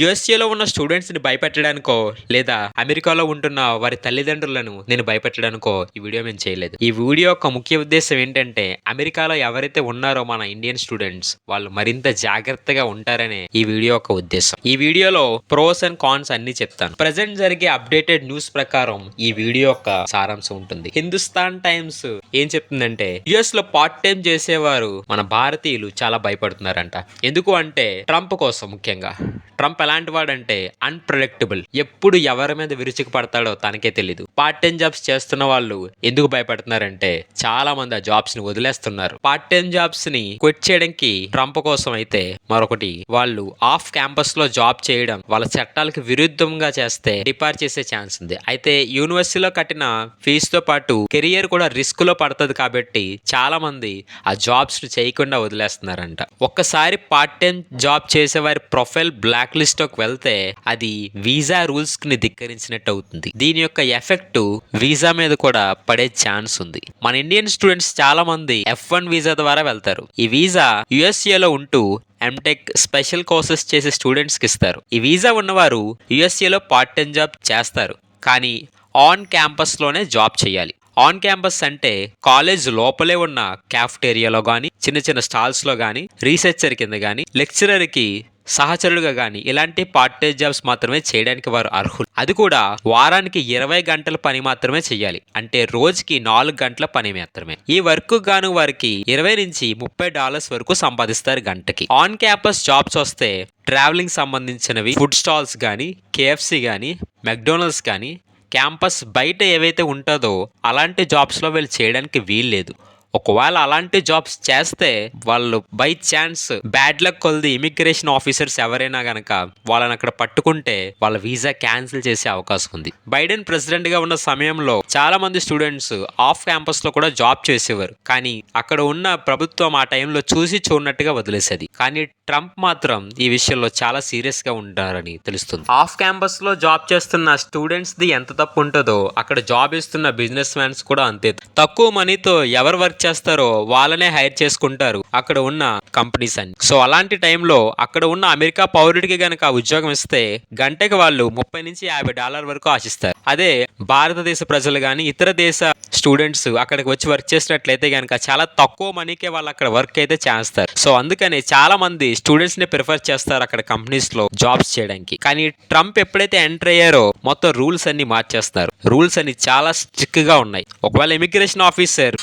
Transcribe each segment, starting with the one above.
యుఎస్ఏలో ఉన్న స్టూడెంట్స్ని భయపెట్టడానికో లేదా అమెరికాలో ఉంటున్న వారి తల్లిదండ్రులను నేను భయపెట్టడానికో ఈ వీడియో మేము చేయలేదు. ఈ వీడియో యొక్క ముఖ్య ఉద్దేశం ఏంటంటే అమెరికాలో ఎవరైతే ఉన్నారో మన ఇండియన్ స్టూడెంట్స్ వాళ్ళు మరింత జాగ్రత్తగా ఉంటారనే ఈ వీడియో యొక్క ఉద్దేశం. ఈ వీడియోలో ప్రోస్ అండ్ కాన్స్ అన్ని చెప్తాను. ప్రజెంట్ జరిగే అప్డేటెడ్ న్యూస్ ప్రకారం ఈ వీడియో యొక్క సారాంశం ఉంటుంది. హిందుస్థాన్ టైమ్స్ ఏం చెప్తుందంటే యుఎస్లో పార్ట్ టైం చేసేవారు మన భారతీయులు చాలా భయపడుతున్నారంట. ఎందుకు అంటే ట్రంప్ కోసం ముఖ్యంగా. ట్రంప్ ఎలాంటి వాడంటే అన్ప్రడిక్టబుల్ ఎప్పుడు ఎవరి మీద విరుచుకు పడతాడో తనకే తెలీదు. పార్ట్ టైం జాబ్స్ చేస్తున్న వాళ్ళు ఎందుకు భయపడుతున్నారంటే చాలా మంది ఆ జాబ్స్ని వదిలేస్తున్నారు. పార్ట్ టైం జాబ్స్ని క్విట్ చేయడానికి ట్రంప్ కోసం అయితే మరొకటి వాళ్ళు ఆఫ్ క్యాంపస్లో జాబ్ చేయడం వాళ్ళ చట్టాలకు విరుద్ధంగా చేస్తే డిపార్ చేసే ఛాన్స్ ఉంది. అయితే యూనివర్సిటీలో కట్టిన ఫీజుతో పాటు కెరియర్ కూడా రిస్క్లో పడుతుంది కాబట్టి చాలామంది ఆ జాబ్స్ని చేయకుండా వదిలేస్తున్నారంట. ఒక్కసారి పార్ట్ టైం జాబ్ చేసే వారి ప్రొఫైల్ బ్లాక్ లిస్ట్కి వెళ్తే అది వీసా రూల్స్ని ధిక్కరించినట్టు అవుతుంది. దీని యొక్క ఎఫెక్ట్ వీసా మీద కూడా పడే ఛాన్స్ ఉంది. మన ఇండియన్ స్టూడెంట్స్ చాలా మంది ఎఫ్ వన్ వీసా ద్వారా వెళ్తారు. ఈ వీసా యుఎస్ఏలో ఉంటూ ఎంటెక్ స్పెషల్ కోర్సెస్ చేసే స్టూడెంట్స్కి ఇస్తారు. ఈ వీసా ఉన్నవారు యుఎస్ఏలో పార్ట్ టైం జాబ్ చేస్తారు. కానీ ఆన్ క్యాంపస్లోనే జాబ్ చేయాలి. ఆన్ క్యాంపస్ అంటే కాలేజ్ లోపలే ఉన్న క్యాఫ్టేరియాలో కానీ చిన్న చిన్న స్టాల్స్లో కానీ రీసెర్చర్ కింద కానీ లెక్చరర్కి సహచరుడుగా సహచరులుగా కానీ ఇలాంటి పార్ట్ టైం జాబ్స్ మాత్రమే చేయడానికి వారు అర్హులు. అది కూడా వారానికి ఇరవై గంటల పని మాత్రమే చేయాలి అంటే రోజుకి నాలుగు గంటల పని మాత్రమే. ఈ వర్క్ గాను వారికి ఇరవై నుంచి ముప్పై డాలర్స్ వరకు సంపాదిస్తారు గంటకి. ఆన్ క్యాంపస్ జాబ్స్ వస్తే ట్రావెలింగ్ సంబంధించినవి ఫుడ్ స్టాల్స్ కానీ కేఎఫ్సి కానీ మెక్డొనాల్డ్స్ కానీ క్యాంపస్ బయట ఏవైతే ఉంటుందో అలాంటి జాబ్స్లో వీళ్ళు చేయడానికి వీల్లేదు. ఒకవేళ అలాంటి జాబ్స్ చేస్తే వాళ్ళు బై ఛాన్స్ బ్యాడ్ లక్ కొలిది ఇమిగ్రేషన్ ఆఫీసర్స్ ఎవరైనా గనక వాళ్ళని అక్కడ పట్టుకుంటే వాళ్ళ వీసా క్యాన్సిల్ చేసే అవకాశం ఉంది. బైడెన్ ప్రెసిడెంట్గా ఉన్న సమయంలో చాలా మంది స్టూడెంట్స్ ఆఫ్ క్యాంపస్లో కూడా జాబ్ చేసేవారు. కానీ అక్కడ ఉన్న ప్రభుత్వం ఆ టైంలో చూసి చూడనట్టుగా వదిలేసేది. కానీ ట్రంప్ మాత్రం ఈ విషయంలో చాలా సీరియస్గా ఉంటారని తెలుస్తుంది. ఆఫ్ క్యాంపస్లో జాబ్ చేస్తున్న స్టూడెంట్స్ ది ఎంత తప్పు ఉంటుందో అక్కడ జాబ్ ఇస్తున్న బిజినెస్ మ్యాన్స్ కూడా అంతే. తక్కువ మనీతో ఎవరు వర్క్ చేస్తారో వాళ్ళనే హైర్ చేసుకుంటారు అక్కడ ఉన్న కంపెనీస్ అని సో అలాంటి టైంలో అక్కడ ఉన్న అమెరికా పౌరుడికి గనక ఉద్యోగం ఇస్తే గంటకి వాళ్ళు ముప్పై నుంచి యాభై డాలర్ వరకు ఆశిస్తారు. అదే భారతదేశ ప్రజలు కానీ ఇతర దేశ స్టూడెంట్స్ అక్కడికి వచ్చి వర్క్ చేసినట్లయితే కనుక చాలా తక్కువ మనీకే వాళ్ళు అక్కడ వర్క్ అయితే చేస్తారు. సో అందుకని చాలా మంది స్టూడెంట్స్ని ప్రిఫర్ చేస్తారు అక్కడ కంపెనీస్లో జాబ్స్ చేయడానికి. కానీ ట్రంప్ ఎప్పుడైతే ఎంటర్ అయ్యారో మొత్తం రూల్స్ అన్ని మార్చేస్తారు. రూల్స్ అన్ని చాలా స్ట్రిక్ట్గా ఉన్నాయి. ఒకవేళ ఇమిగ్రేషన్ ఆఫీసర్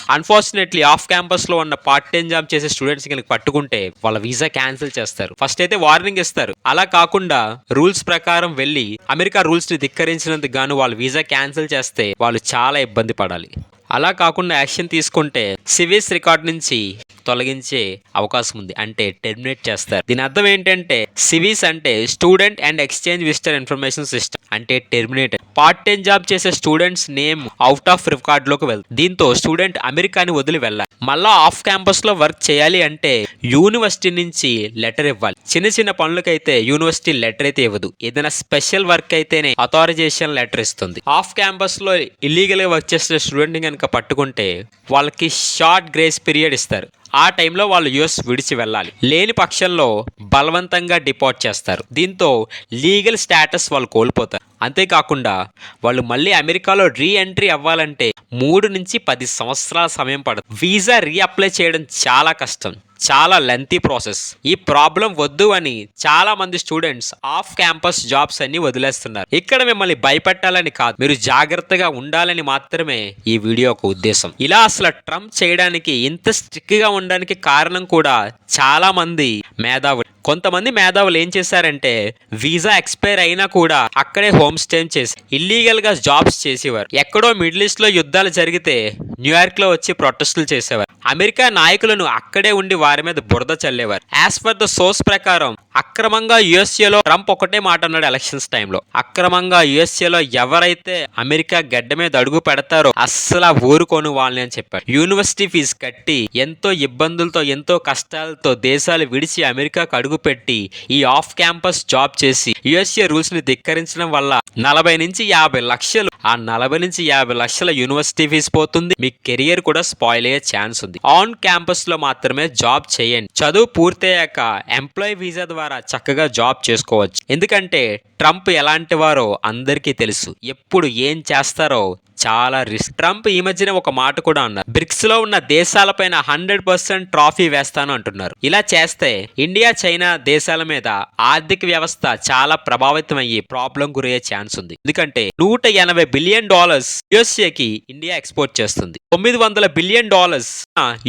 అన్ఫార్చునేట్లీ ఆఫ్ క్యాంపస్లో ఉన్న పార్ట్ టైం జాబ్ చేసే స్టూడెంట్స్ కనుక పట్టుకుంటే వాళ్ళ వీసా క్యాన్సిల్ చేస్తారు. ఫస్ట్ అయితే వార్నింగ్ ఇస్తారు. అలా కాకుండా రూల్స్ ప్రకారం వెళ్ళి అమెరికా రూల్స్ని ధిక్కరించినందుకు గాను వాళ్ళ వీసా క్యాన్సిల్ చేస్తే వాళ్ళు చాలా ఇబ్బంది పడాలి. అలా కాకుండా యాక్షన్ తీసుకుంటే సివిల్స్ రికార్డ్ నుంచి తొలగించే అవకాశం ఉంది. అంటే టెర్మినేట్ చేస్తారు. దీని అర్థం ఏంటంటే సివిస్ అంటే student and exchange visitor information system అంటే టెర్మినేట్ పార్ట్ టైం జాబ్ చేసే స్టూడెంట్స్ నేమ్ అవుట్ ఆఫ్ రికార్డ్లోకి వెళ్తుంది దీంతో స్టూడెంట్ అమెరికాని వదిలి వెళ్ళాలి. మళ్ళా ఆఫ్ క్యాంపస్లో వర్క్ చేయాలి అంటే యూనివర్సిటీ నుంచి లెటర్ ఇవ్వాలి. చిన్న చిన్న పనులకైతే యూనివర్సిటీ లెటర్ అయితే ఇవ్వదు. ఏదైనా స్పెషల్ వర్క్ అయితేనే అథారిజేషన్ లెటర్ ఇస్తుంది. ఆఫ్ క్యాంపస్లో ఇల్లీగల్గా వర్క్ చేసే స్టూడెంట్ కనుక పట్టుకుంటే వాళ్ళకి షార్ట్ గ్రేస్ పీరియడ్ ఇస్తారు. ఆ టైంలో వాళ్ళు యుఎస్ విడిచి వెళ్ళాలి. లేని పక్షంలో బలవంతంగా డిపోర్ట్ చేస్తారు. దీంతో లీగల్ స్టేటస్ వాళ్ళు కోల్పోతారు. అంతేకాకుండా వాళ్ళు మళ్ళీ అమెరికాలో రీ ఎంట్రీ అవ్వాలంటే మూడు నుంచి పది సంవత్సరాల సమయం పడదు. వీసా రీఅప్లై చేయడం చాలా కష్టం. చాలా లెంతీ ప్రాసెస్. ఈ ప్రాబ్లం వద్దు అని చాలా మంది స్టూడెంట్స్ ఆఫ్ క్యాంపస్ జాబ్స్ అన్ని వదిలేస్తున్నారు. ఇక్కడ మిమ్మల్ని భయపెట్టాలని కాదు. మీరు జాగ్రత్తగా ఉండాలని మాత్రమే ఈ వీడియో ఒక ఉద్దేశం. ఇలా అసలు ట్రంప్ చేయడానికి ఇంత స్ట్రిక్ట్గా ఉండడానికి కారణం కూడా చాలామంది మేధావులు కొంతమంది మేధావులు ఏం చేశారంటే వీసా ఎక్స్పైర్ అయినా కూడా అక్కడే హోమ్ స్టే చేసి ఇల్లీగల్గా జాబ్స్ చేసేవారు. ఎక్కడో మిడిల్ ఈస్ట్లో యుద్ధాలు జరిగితే న్యూయార్క్లో వచ్చి ప్రొటెస్టులు చేసేవారు. అమెరికా నాయకులను అక్కడే ఉండి వారి మీద బురద చల్లేవారు. యాజ్ పర్ ద సోర్స్ ప్రకారం అక్రమంగా యుఎస్ఏలో ట్రంప్ ఒకటే మాట అన్నాడు ఎలక్షన్స్ టైంలో. అక్రమంగా యుఎస్ఏలో ఎవరైతే అమెరికా గడ్డ మీద అడుగు పెడతారో అస్సలు ఊరుకోను వాళ్ళని అని చెప్పాడు. యూనివర్సిటీ ఫీజు కట్టి ఎంతో ఇబ్బందులతో ఎంతో కష్టాలతో దేశాలు విడిచి అమెరికాకు అడుగు పెట్టి ఈ ఆఫ్ క్యాంపస్ జాబ్ చేసి యుఎస్ఏ రూల్స్ని ధిక్కరించడం వల్ల నలభై నుంచి యాభై లక్షలు ఆ నలభై నుంచి యాభై లక్షల యూనివర్సిటీ ఫీజు పోతుంది. మీ కెరియర్ కూడా స్పాయిల్ అయ్యే ఛాన్స్ ఉంది. ఆన్ క్యాంపస్లో మాత్రమే జాబ్ చేయండి. చదువు పూర్తయ్యాక ఎంప్లాయీ వీసా ద్వారా చక్కగా జాబ్ చేసుకోవచ్చు. ఎందుకంటే ట్రంప్ ఎలాంటి వారో అందరికీ తెలుసు. ఎప్పుడు ఏం చేస్తారో చాలా రిస్క్. ట్రంప్ ఈ మధ్యన ఒక మాట కూడా అన్నారు. బ్రిక్స్లో ఉన్న దేశాలపైన హండ్రెడ్ పర్సెంట్ ట్రాఫీ వేస్తాను అంటున్నారు. ఇలా చేస్తే ఇండియా చైనా దేశాల మీద ఆర్థిక వ్యవస్థ చాలా చాలా ప్రభావితం అయ్యి ప్రాబ్లం గురయ్యే ఛాన్స్ ఉంది. ఎందుకంటే నూట ఎనభై బిలియన్ డాలర్స్ యుఎస్ఏకి ఇండియా ఎక్స్పోర్ట్ చేస్తుంది. తొమ్మిది వందల బిలియన్ డాలర్స్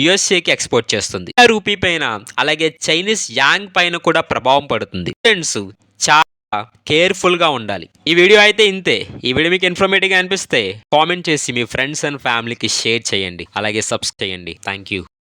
యుఎస్ఏకి ఎక్స్పోర్ట్ చేస్తుంది. రూపీ పైన అలాగే చైనీస్ యాంగ్ పైన కూడా ప్రభావం పడుతుంది. ఫ్రెండ్స్ చాలా కేర్ఫుల్గా ఉండాలి. ఈ వీడియో అయితే ఇంతే. ఈ వీడియో మీకు ఇన్ఫర్మేటివ్గా అనిపిస్తే కామెంట్ చేసి మీ ఫ్రెండ్స్ అండ్ ఫ్యామిలీకి షేర్ చేయండి. అలాగే సబ్స్క్రైబ్ చేయండి. Thank you